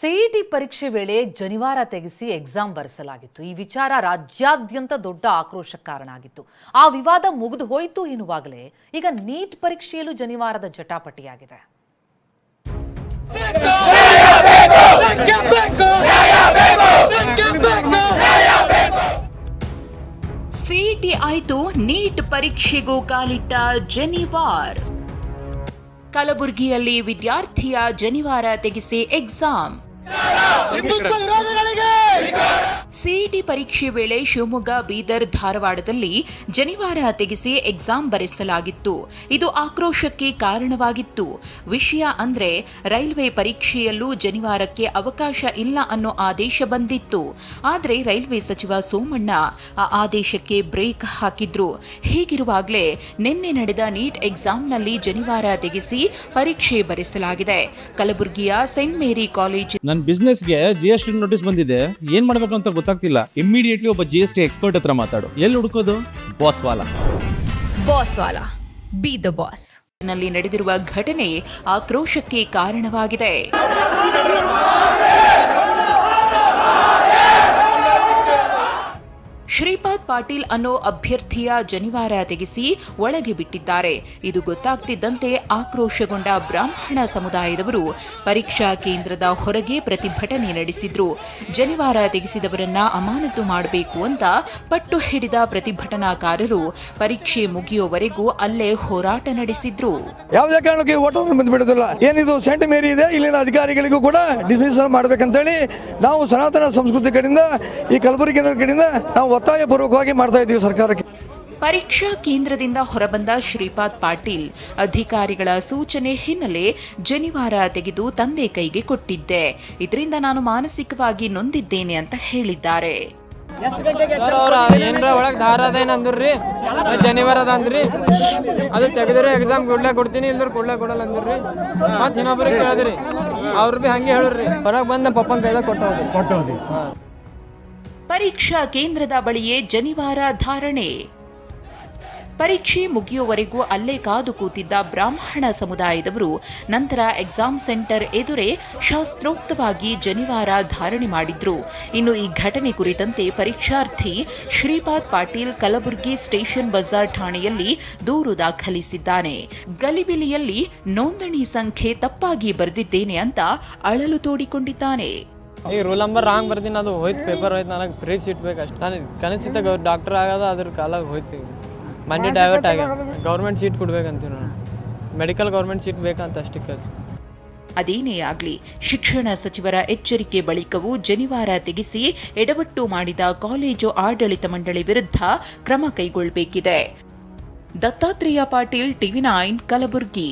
CET ಪರೀಕ್ಷೆ ವೇಳೆ ಜನಿವಾರ ತೆಗೆಸಿ ಎಕ್ಸಾಮ್ ಬರೆಸಲಾಗಿತ್ತು. ಈ ವಿಚಾರ ರಾಜ್ಯಾದ್ಯಂತ ದೊಡ್ಡ ಆಕ್ರೋಶಕ್ಕೆ ಕಾರಣ ಆಗಿತ್ತು ಆ ವಿವಾದ ಮುಗಿದು ಹೋಯಿತು ಎನ್ನುವಾಗಲೇ ಈಗ ನೀಟ್ ಪರೀಕ್ಷೆಯಲ್ಲೂ ಜನಿವಾರದ ಜಟಾಪಟಿಯಾಗಿದೆ. ಸಿಇಟಿ ಆಯಿತು, ನೀಟ್ ಪರೀಕ್ಷೆಗೂ ಕಾಲಿಟ್ಟ ಜನಿವಾರ್. ಕಲಬುರಗಿಯಲ್ಲಿ ವಿದ್ಯಾರ್ಥಿಯ ಜನಿವಾರ ತೆಗೆಸಿ ಎಕ್ಸಾಮ್. ಸಿಇಟಿ ಪರೀಕ್ಷೆ ವೇಳೆ ಶಿವಮೊಗ್ಗ, ಬೀದರ್, ಧಾರವಾಡದಲ್ಲಿ ಜನಿವಾರ ತೆಗೆಸಿ ಎಕ್ಸಾಮ್ ಬರೆಸಲಾಗಿತ್ತು. ಇದು ಆಕ್ರೋಶಕ್ಕೆ ಕಾರಣವಾಗಿತ್ತು. ವಿಷಯ ಅಂದ್ರೆ ರೈಲ್ವೆ ಪರೀಕ್ಷೆಯಲ್ಲೂ ಜನಿವಾರಕ್ಕೆ ಅವಕಾಶ ಇಲ್ಲ ಅನ್ನೋ ಆದೇಶ ಬಂದಿತ್ತು. ಆದರೆ ರೈಲ್ವೆ ಸಚಿವ ಸೋಮಣ್ಣ ಆ ಆದೇಶಕ್ಕೆ ಬ್ರೇಕ್ ಹಾಕಿದ್ರು. ಹೀಗಿರುವಾಗಲೇ ನಿನ್ನೆ ನಡೆದ ನೀಟ್ ಎಕ್ಸಾಮ್ನಲ್ಲಿ ಜನಿವಾರ ತೆಗೆಸಿ ಪರೀಕ್ಷೆ ಬರೆಸಲಾಗಿದೆ. ಕಲಬುರಗಿಯ ಸೆಂಟ್ ಮೇರಿ ಕಾಲೇಜ್ ನನ್ನ ಬಿಸ್ನೆಸ್ಗೆ ಜಿ ಎಸ್ ಟಿ ನೋಟಿಸ್ ಬಂದಿದೆ. ಏನ್ ಮಾಡ್ಬೇಕು ಅಂತ ಗೊತ್ತಾಗ್ತಿಲ್ಲ. ಇಮಿಡಿಯೇಟ್ಲಿ ಒಬ್ಬ ಜಿ ಎಸ್ ಟಿ ಎಕ್ಸ್ಪರ್ಟ್ ಹತ್ರ ಮಾತಾಡು. ಎಲ್ಲಿ ಹುಡುಕೋದು? ಬಾಸ್ ವಾಲ. ಬಾಸ್ ವಾಲಾ. ಬಿ ದ ಬಾಸ್ನಲ್ಲಿ ನಡೆದಿರುವ ಘಟನೆ ಆಕ್ರೋಶಕ್ಕೆ ಕಾರಣವಾಗಿದೆ. ಶ್ರೀಪಾದ್ ಪಾಟೀಲ್ ಅನ್ನೋ ಅಭ್ಯರ್ಥಿಯ ಜನಿವಾರ ತೆಗೆಸಿ ಒಳಗೆ ಬಿಟ್ಟಿದ್ದಾರೆ. ಇದು ಗೊತ್ತಾಗ್ತಿದ್ದಂತೆ ಆಕ್ರೋಶಗೊಂಡ ಬ್ರಾಹ್ಮಣ ಸಮುದಾಯದವರು ಪರೀಕ್ಷಾ ಕೇಂದ್ರದ ಹೊರಗೆ ಪ್ರತಿಭಟನೆ ನಡೆಸಿದ್ರು. ಜನಿವಾರ ತೆಗೆಸಿದವರನ್ನ ಅಮಾನತು ಮಾಡಬೇಕು ಅಂತ ಪಟ್ಟು ಹಿಡಿದ ಪ್ರತಿಭಟನಾಕಾರರು ಪರೀಕ್ಷೆ ಮುಗಿಯುವವರೆಗೂ ಅಲ್ಲೇ ಹೋರಾಟ ನಡೆಸಿದ್ರು. ಯಾವುದೇ ಕಾರಣಕ್ಕೆ ಓಟವನ್ನು ಬಂದ್ಬಿಡುದಿಲ್ಲ. ಏನಿದು ಸೆಂಟ್ ಮೇರಿ ಇದೆ, ಇಲ್ಲಿನ ಅಧಿಕಾರಿಗಳಿಗೂ ಕೂಡ ಡಿಸಿಷನ್ ಮಾಡ್ಬೇಕಂತೇಳಿ ನಾವು ಸನಾತನ ಸಂಸ್ಕೃತಿ ಕಡೆಯಿಂದ, ಈ ಕಲಬುರಗಿ ಕಡೆಯಿಂದ ನಾವು ಒತ್ತಾಯ ಪೂರ್ವಕವಾಗಿ ಮಾಡ್ತಾ ಇದ್ದೀವಿ ಸರ್ಕಾರಕ್ಕೆ. ಪರೀಕ್ಷಾ ಕೇಂದ್ರದಿಂದ ಹೊರಬಂದ ಶ್ರೀಪಾದ್ ಪಾಟೀಲ್ ಅಧಿಕಾರಿಗಳ ಸೂಚನೆ ಹಿನ್ನೆಲೆ ಜನಿವಾರ ತೆಗೆದು ತಂದೆ ಕೈಗೆ ಕೊಟ್ಟಿದ್ದೆ. ಇದರಿಂದ ನಾನು ಮಾನಸಿಕವಾಗಿ ನೊಂದಿದ್ದೇನೆ ಅಂತ ಹೇಳಿದ್ದಾರೆ. ಸರ್ ಅವ್ರ ಏನ್ರ ಒಳಗ್ ದಾರ ಅದೇನ್ ಅಂದ್ರಿ ಜನಿವಾರ ಅದ ಅಂದ್ರಿ. ಅದು ತೆಗೆದ್ರೆ ಎಕ್ಸಾಮ್ ಕೊಡ್ಲೇ ಕೊಡ್ತೀನಿ ಇಲ್ದ್ರ ಕೊಡ್ಲೇ ಕೊಡಲ್ಲ ಅಂದ್ರಿ. ಮತ್ ಇನ್ನೊಬ್ರಿಗೆ ಕೇಳಿದ್ರಿ. ಅವ್ರು ಬಿ ಹಂಗೆ ಹೇಳ್ರಿ ಹೊರಗೆ ಬಂದ ಪಪ್ಪನ ಕೈದಾಗ ಕೊಟ್ಟು ಹೋಗಿ ಪರೀಕ್ಷಾ ಕೇಂದ್ರದ ಬಳಿಯೇ ಜನಿವಾರ ಧಾರಣೆ. ಪರೀಕ್ಷೆ ಮುಗಿಯುವವರೆಗೂ ಅಲ್ಲೇ ಕಾದು ಕೂತಿದ್ದ ಬ್ರಾಹ್ಮಣ ಸಮುದಾಯದವರು ನಂತರ ಎಕ್ಸಾಮ್ ಸೆಂಟರ್ ಎದುರೇ ಶಾಸ್ತ್ರೋಕ್ತವಾಗಿ ಜನಿವಾರ ಧಾರಣೆ ಮಾಡಿದ್ರು. ಇನ್ನು ಈ ಘಟನೆ ಕುರಿತಂತೆ ಪರೀಕ್ಷಾರ್ಥಿ ಶ್ರೀಪಾದ್ ಪಾಟೀಲ್ ಕಲಬುರಗಿ ಸ್ಟೇಷನ್ ಬಜಾರ್ ಠಾಣೆಯಲ್ಲಿ ದೂರು ದಾಖಲಿಸಿದ್ದಾನೆ. ಗಲಿಬಿಲಿಯಲ್ಲಿ ನೋಂದಣಿ ಸಂಖ್ಯೆ ತಪ್ಪಾಗಿ ಬರೆದಿದ್ದೇನೆ ಅಂತ ಅಳಲು ತೋಡಿಕೊಂಡಿದ್ದಾನೆ. ಈಗ ರೂಲ್ ನಂಬರ್ ರಾಂಗ್ ಬರ್ತೀನಿ ಅದು ಹೋಯ್ತು ಪೇಪರ್ ಹೋಯ್ತು ನನಗೆ ಫ್ರೀ ಸೀಟ್ ಅಷ್ಟು. ನಾನು ಕನಸಿತ ಗೌ ಡಾಕ್ಟರ್ ಆಗೋದು ಅದ್ರ ಕಾಲಾಗ ಹೋಯ್ತು. ಮಂಡಿ ಡೈವರ್ಟ್ ಆಗ್ಯದ ಗೌರ್ಮೆಂಟ್ ಸೀಟ್ ಕೊಡ್ಬೇಕಂತೀವಿ ನಾನು. ಮೆಡಿಕಲ್ ಗೌರ್ಮೆಂಟ್ ಸೀಟ್ ಬೇಕಂತ ಅಷ್ಟಕ್ಕೆ ಅದು. ಅದೇನೇ ಆಗಲಿ ಶಿಕ್ಷಣ ಸಚಿವರ ಎಚ್ಚರಿಕೆ ಬಳಿಕವೂ ಜನಿವಾರ ತೆಗೆಸಿ ಎಡವಟ್ಟು ಮಾಡಿದ ಕಾಲೇಜು ಆಡಳಿತ ಮಂಡಳಿ ವಿರುದ್ಧ ಕ್ರಮ ಕೈಗೊಳ್ಳಬೇಕಿದೆ ದತ್ತಾತ್ರೇಯ ಪಾಟೀಲ್ ಟಿವಿ ನೈನ್ ಕಲಬುರಗಿ.